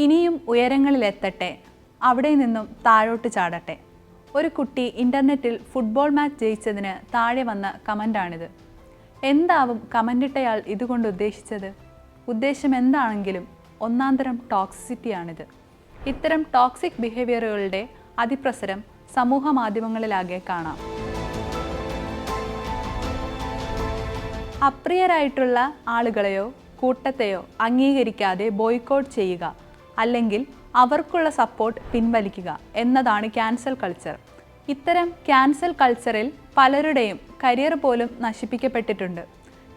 ഇനിയും ഉയരങ്ങളിലെത്തട്ടെ. അവിടെ നിന്നും താഴോട്ട് ചാടട്ടെ. ഒരു കുട്ടി ഇന്റർനെറ്റിൽ ഫുട്ബോൾ മാച്ച് ജയിച്ചതിന് താഴെ വന്ന കമന്റാണിത് എന്താവും കമന്റിട്ടയാൾ ഇതുകൊണ്ട് ഉദ്ദേശിച്ചത്? ഉദ്ദേശം എന്താണെങ്കിലും ഒന്നാന്തരം ടോക്സിസിറ്റിയാണിത്. ഇത്തരം ടോക്സിക് ബിഹേവിയറുകളുടെ അതിപ്രസരം സമൂഹ മാധ്യമങ്ങളിലാകെ കാണാം. അപ്രിയരായിട്ടുള്ള ആളുകളെയോ കൂട്ടത്തെയോ അംഗീകരിക്കാതെ ബോയ്ക്കോട്ട് ചെയ്യുക. അല്ലെങ്കിൽ അവർക്കുള്ള സപ്പോർട്ട് പിൻവലിക്കുക എന്നതാണ് ക്യാൻസൽ കൾച്ചർ ഇത്തരം ക്യാൻസൽ കൾച്ചറിൽ പലരുടെയും കരിയർ പോലും നശിപ്പിക്കപ്പെട്ടിട്ടുണ്ട്.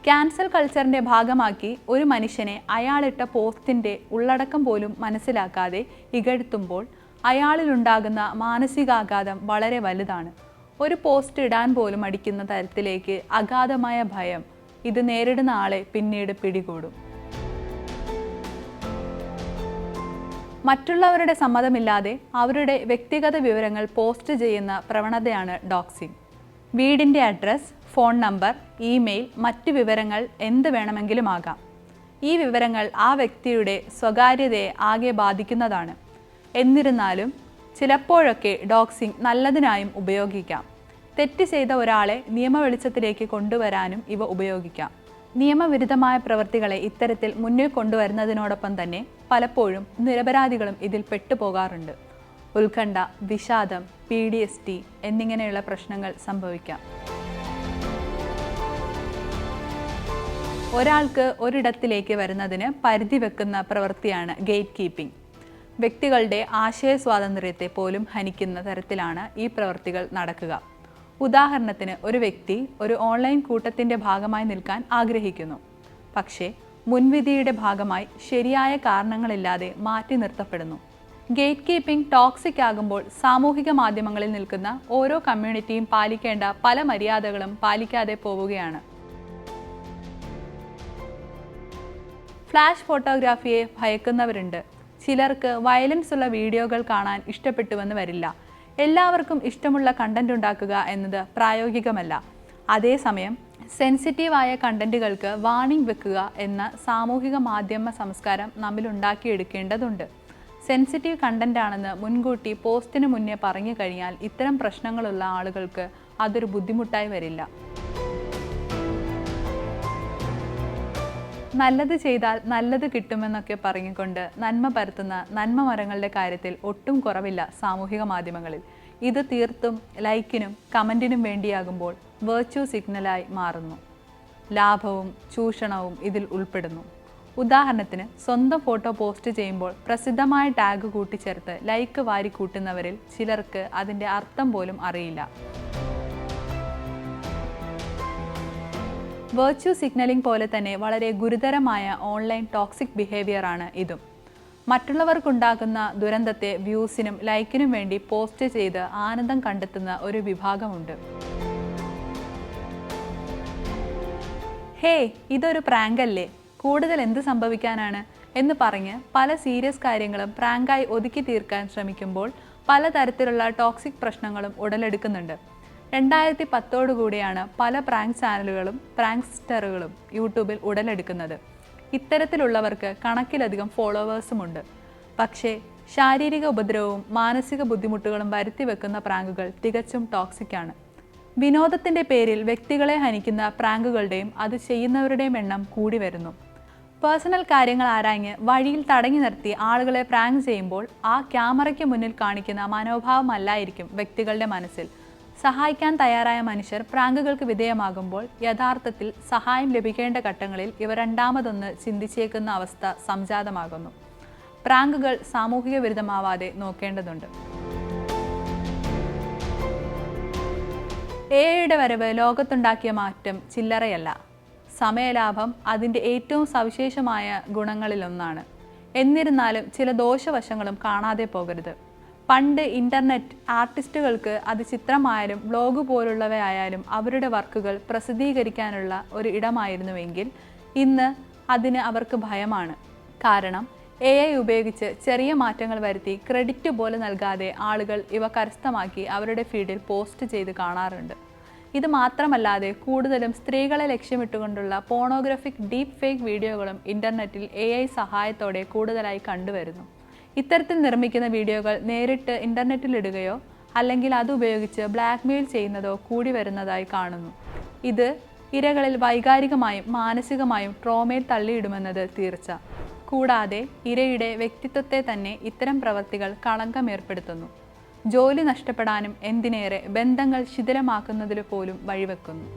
ക്യാൻസൽ കൾച്ചറിന്റെ ഭാഗമാക്കി ഒരു മനുഷ്യനെ അയാളിട്ട പോസ്റ്റിന്റെ ഉള്ളടക്കം പോലും മനസ്സിലാക്കാതെ ഇകഴ്ത്തുമ്പോൾ അയാളിലുണ്ടാകുന്ന മാനസികാഘാതം വളരെ വലുതാണ്. ഒരു പോസ്റ്റ് ഇടാൻ പോലും അടിക്കുന്ന തരത്തിലേക്ക് അഗാധമായ ഭയം ഇത് നേരിടുന്ന ആളെ പിന്നീട് പിടികൂടും. മറ്റുള്ളവരുടെ സമ്മതമില്ലാതെ അവരുടെ വ്യക്തിഗത വിവരങ്ങൾ പോസ്റ്റ് ചെയ്യുന്ന പ്രവണതയാണ് ഡോക്സിംഗ് വീടിന്റെ അഡ്രസ് ഫോൺ നമ്പർ ഇമെയിൽ മറ്റ് വിവരങ്ങൾ എന്ത് വേണമെങ്കിലും ആകാം ഈ വിവരങ്ങൾ ആ വ്യക്തിയുടെ സ്വകാര്യതയെ ആകെ ബാധിക്കുന്നതാണ്. എന്നിരുന്നാലും ചിലപ്പോഴൊക്കെ ഡോക്സിംഗ് നല്ലതിനായും ഉപയോഗിക്കാം. തെറ്റ് ചെയ്ത ഒരാളെ നിയമവെളിച്ചത്തിലേക്ക് കൊണ്ടുവരാനും ഇവ ഉപയോഗിക്കാം. നിയമവിരുദ്ധമായ പ്രവൃത്തികളെ ഇത്തരത്തിൽ മുന്നിൽ കൊണ്ടുവരുന്നതിനോടൊപ്പം തന്നെ പലപ്പോഴും നിരപരാധികളും ഇതിൽ പെട്ടുപോകാറുണ്ട്. ഉത്കണ്ഠ വിഷാദം പി ഡി എസ് ടി എന്നിങ്ങനെയുള്ള പ്രശ്നങ്ങൾ സംഭവിക്കാം. ഒരാൾക്ക് ഒരിടത്തിലേക്ക് വരുന്നതിന് പരിധി വെക്കുന്ന പ്രവൃത്തിയാണ് ഗേറ്റ് കീപ്പിംഗ് വ്യക്തികളുടെ ആശയ സ്വാതന്ത്ര്യത്തെ പോലും ഹനിക്കുന്ന തരത്തിലാണ് ഈ പ്രവൃത്തികൾ നടക്കുക. ഉദാഹരണത്തിന് ഒരു വ്യക്തി ഒരു ഓൺലൈൻ കൂട്ടത്തിന്റെ ഭാഗമായി നിൽക്കാൻ ആഗ്രഹിക്കുന്നു. പക്ഷേ മുൻവിധിയുടെ ഭാഗമായി ശരിയായ കാരണങ്ങളില്ലാതെ മാറ്റി നിർത്തപ്പെടുന്നു. ഗേറ്റ് കീപ്പിംഗ് ടോക്സിക് ആകുമ്പോൾ സാമൂഹിക മാധ്യമങ്ങളിൽ നിൽക്കുന്ന ഓരോ കമ്മ്യൂണിറ്റിയും പാലിക്കേണ്ട പല മര്യാദകളും പാലിക്കാതെ പോവുകയാണ്. ഫ്ലാഷ് ഫോട്ടോഗ്രാഫിയെ ഭയക്കുന്നവരുണ്ട്. ചിലർക്ക് വയലൻസ് ഉള്ള വീഡിയോകൾ കാണാൻ ഇഷ്ടപ്പെട്ടുവെന്ന് വരില്ല. എല്ലാവർക്കും ഇഷ്ടമുള്ള കണ്ടന്റ് ഉണ്ടാക്കുക എന്നത് പ്രായോഗികമല്ല. അതേസമയം സെൻസിറ്റീവായ കണ്ടന്റുകൾക്ക് വാണിംഗ് വെക്കുക എന്ന സാമൂഹിക മാധ്യമ സംസ്കാരം നമ്മൾ ഉണ്ടാക്കിയെടുക്കേണ്ടതുണ്ട്. സെൻസിറ്റീവ് കണ്ടന്റ് ആണെന്ന് മുൻകൂട്ടി പോസ്റ്റിന് മുന്നേ പറഞ്ഞു കഴിഞ്ഞാൽ ഇത്തരം പ്രശ്നങ്ങളുള്ള ആളുകൾക്ക് അതൊരു ബുദ്ധിമുട്ടായി വരില്ല. നല്ലത് ചെയ്താൽ നല്ലത് കിട്ടുമെന്നൊക്കെ പറഞ്ഞുകൊണ്ട് നന്മ പരത്തുന്ന നന്മ മരങ്ങളുടെ കാര്യത്തിൽ ഒട്ടും കുറവില്ല സാമൂഹിക മാധ്യമങ്ങളിൽ. ഇത് തീർത്തും ലൈക്കിനും കമന്റിനും വേണ്ടിയാകുമ്പോൾ വെർച്വൽ സിഗ്നലായി മാറുന്നു. ലാഭവും ചൂഷണവും ഇതിൽ ഉൾപ്പെടുന്നു. ഉദാഹരണത്തിന് സ്വന്തം ഫോട്ടോ പോസ്റ്റ് ചെയ്യുമ്പോൾ പ്രസിദ്ധമായ ടാഗ് കൂട്ടിച്ചേർത്ത് ലൈക്ക് വാരി കൂട്ടുന്നവരിൽ ചിലർക്ക് അതിന്റെ അർത്ഥം പോലും അറിയില്ല. വെർച്വു സിഗ്നലിംഗ് പോലെ തന്നെ വളരെ ഗുരുതരമായ ഓൺലൈൻ ടോക്സിക് ബിഹേവിയർ ആണ് ഇതും. മറ്റുള്ളവർക്കുണ്ടാകുന്ന ദുരന്തത്തെ വ്യൂസിനും ലൈക്കിനും വേണ്ടി പോസ്റ്റ് ചെയ്ത് ആനന്ദം കണ്ടെത്തുന്ന ഒരു വിഭാഗമുണ്ട്. ഹേ ഇതൊരു പ്രാങ്ക് അല്ലേ കൂടുതൽ എന്ത് സംഭവിക്കാനാണ്? എന്ന് പറഞ്ഞ് പല സീരിയസ് കാര്യങ്ങളും പ്രാങ്കായി ഒതുക്കി തീർക്കാൻ ശ്രമിക്കുമ്പോൾ പലതരത്തിലുള്ള ടോക്സിക് പ്രശ്നങ്ങളും ഉടലെടുക്കുന്നുണ്ട്. രണ്ടായിരത്തി പത്തോടുകൂടിയാണ് പല പ്രാങ്ക് ചാനലുകളും പ്രാങ്ക്സ്റ്ററുകളും യൂട്യൂബിൽ ഉടലെടുക്കുന്നത്. ഇത്തരത്തിലുള്ളവർക്ക് കണക്കിലധികം ഫോളോവേഴ്സുമുണ്ട്. പക്ഷേ ശാരീരിക ഉപദ്രവവും മാനസിക ബുദ്ധിമുട്ടുകളും വരുത്തി വെക്കുന്ന പ്രാങ്കുകൾ തികച്ചും ടോക്സിക്കാണ് വിനോദത്തിന്റെ പേരിൽ വ്യക്തികളെ ഹനിക്കുന്ന പ്രാങ്കുകളുടെയും അത് ചെയ്യുന്നവരുടെയും എണ്ണം കൂടി വരുന്നു. പേഴ്സണൽ കാര്യങ്ങൾ ആരാഞ്ഞ് വഴിയിൽ തടഞ്ഞു നിർത്തി ആളുകളെ പ്രാങ്ക് ചെയ്യുമ്പോൾ ആ ക്യാമറയ്ക്ക് മുന്നിൽ കാണിക്കുന്ന മനോഭാവമല്ലായിരിക്കും വ്യക്തികളുടെ മനസ്സിൽ. സഹായിക്കാൻ തയ്യാറായ മനുഷ്യർ പ്രാങ്കുകൾക്ക് വിധേയമാകുമ്പോൾ യഥാർത്ഥത്തിൽ സഹായം ലഭിക്കേണ്ട ഘട്ടങ്ങളിൽ ഇവ രണ്ടാമതൊന്ന് ചിന്തിച്ചേക്കുന്ന അവസ്ഥ സംജാതമാകുന്നു. പ്രാങ്കുകൾ സാമൂഹിക വിരുദ്ധമാവാതെ നോക്കേണ്ടതുണ്ട്. എയുടെ വരവ് ലോകത്തുണ്ടാക്കിയ മാറ്റം ചില്ലറയല്ല. സമയലാഭം അതിന്റെ ഏറ്റവും സവിശേഷമായ ഗുണങ്ങളിലൊന്നാണ്. എന്നിരുന്നാലും ചില ദോഷവശങ്ങളും കാണാതെ പോകരുത്. പണ്ട് ഇന്റർനെറ്റ് ആർട്ടിസ്റ്റുകൾക്ക് അത് ചിത്രമായാലും ബ്ലോഗ് പോലുള്ളവയായാലും അവരുടെ വർക്കുകൾ പ്രസിദ്ധീകരിക്കാനുള്ള ഒരു ഇടമായിരുന്നുവെങ്കിൽ ഇന്ന് അതിന് അവർക്ക് ഭയമാണ്. കാരണം എ ഐ ഉപയോഗിച്ച് ചെറിയ മാറ്റങ്ങൾ വരുത്തി ക്രെഡിറ്റ് പോലെ നൽകാതെ ആളുകൾ ഇവ കരസ്ഥമാക്കി അവരുടെ ഫീഡിൽ പോസ്റ്റ് ചെയ്ത് കാണാറുണ്ട്. ഇത് മാത്രമല്ലാതെ കൂടുതലും സ്ത്രീകളെ ലക്ഷ്യമിട്ടുകൊണ്ടുള്ള പോണോഗ്രഫിക് ഡീപ്പ് ഫേക്ക് വീഡിയോകളും ഇന്റർനെറ്റിൽ എ സഹായത്തോടെ കൂടുതലായി കണ്ടുവരുന്നു. ഇത്തരത്തിൽ നിർമ്മിക്കുന്ന വീഡിയോകൾ നേരിട്ട് ഇന്റർനെറ്റിലിടുകയോ അല്ലെങ്കിൽ അത് ഉപയോഗിച്ച് ബ്ലാക്ക്മെയിൽ ചെയ്യുന്നതോ കൂടി വരുന്നതായി കാണുന്നു. ഇത് ഇരകളിൽ വൈകാരികമായും മാനസികമായും ട്രോമയിൽ തള്ളിയിടുമെന്നത് തീർച്ച. കൂടാതെ ഇരയുടെ വ്യക്തിത്വത്തെ തന്നെ ഇത്തരം പ്രവൃത്തികൾ കളങ്കമേർപ്പെടുത്തുന്നു ജോലി നഷ്ടപ്പെടാനും എന്തിനേറെ ബന്ധങ്ങൾ ശിഥിലമാക്കുന്നതിൽ പോലും വഴിവെക്കുന്നു.